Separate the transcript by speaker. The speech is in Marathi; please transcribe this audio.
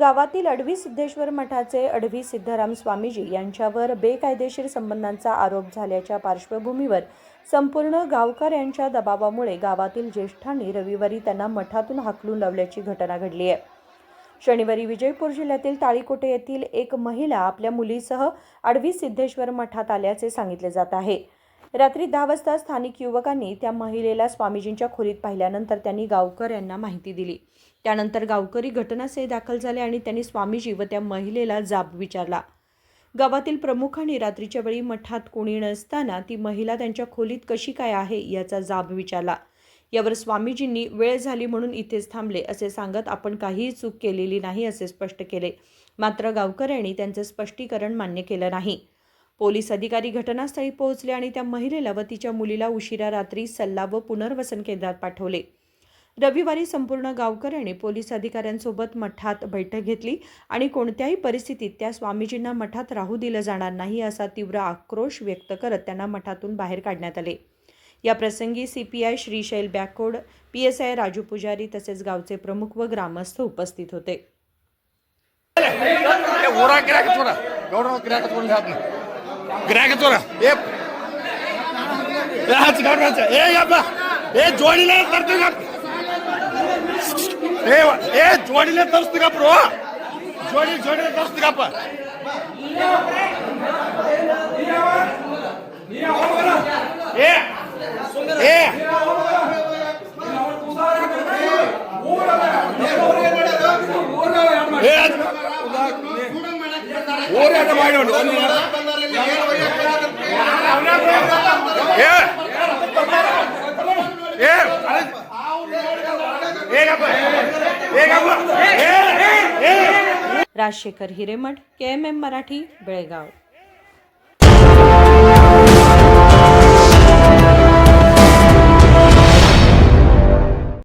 Speaker 1: गावातील अडवी सिद्धेश्वर मठाचे अडवी सिद्धराम स्वामीजी यांच्यावर बेकायदेशीर संबंधांचा आरोप झाल्याच्या पार्श्वभूमीवर संपूर्ण गावकऱ्यांच्या दबावामुळे गावातील ज्येष्ठांनी रविवारी त्यांना मठातून हाकलून लावल्याची घटना घडली आहे. शनिवारी विजयपूर जिल्ह्यातील ताळीकोटे येथील एक महिला आपल्या मुलीसह आडवी सिद्धेश्वर मठात आल्याचे सांगितले जात आहे. रात्री दहा वाजता स्थानिक युवकांनी त्या महिलेला स्वामीजींच्या खोलीत पाहिल्यानंतर त्यांनी गावकऱ्यांना माहिती दिली. त्यानंतर गावकरी घटनास्थळी दाखल झाले आणि त्यांनी स्वामीजी व त्या महिलेला जाब विचारला. गावातील प्रमुखांनी रात्रीच्या वेळी मठात कोणी नसताना ती महिला त्यांच्या खोलीत कशी काय आहे याचा जाब विचारला. यावर स्वामीजींनी वेळ झाली म्हणून इथेच थांबले असे सांगत आपण काहीही चूक केलेली नाही असे स्पष्ट केले. मात्र गावकऱ्यांनी त्यांचे स्पष्टीकरण मान्य केलं नाही. पोलीस अधिकारी घटनास्थळी पोहोचले आणि त्या महिलेला व तिच्या मुलीला उशिरा रात्री सल्ला व पुनर्वसन केंद्रात पाठवले. रविवारी संपूर्ण गावकऱ्यांनी पोलीस अधिकाऱ्यांसोबत मठात बैठक घेतली आणि कोणत्याही परिस्थितीत त्या स्वामीजींना मठात राहू दिलं जाणार नाही असा तीव्र आक्रोश व्यक्त करत त्यांना मठातून बाहेर काढण्यात आले. या प्रसंगी C P I Shrishail Bakod P S I Raju Pujari तसेच गावचे प्रमुख व ग्रामस्थ उपस्थित होते.
Speaker 2: ಏ ಊರಾಗ ಗಿರಾಕತ್ತೋರ ಗೌಡ್ರ ಗಿರಾಕತ್ತೋರ ಹಾದ್ನ ಗಿರಾಕತ್ತೋರ ಏ ಏ ಹಚ್ಚ ಗೌಡ್ರ ಹಚ್ಚ ಏ ಯಪ್ಪ ಏ ಜೋಡಿಲೆ ತರ್ತೀಗ ಏ ವ- ಏ ಜೋಡಿಲೆ ತರಿಸ್ತೀಗಪ್ಪ ರೋ ಜೋಡಿ ಜೋಡಿಲೆ ತರಿಸ್ತೀಗಪ್ಪ ಏ ಏ ಏ ಅದ್- ಹೋರಾಟ ಮಾಡಿ ಒಂದು
Speaker 1: Rajshekhar Hiremath K M M Marathi Belgaum.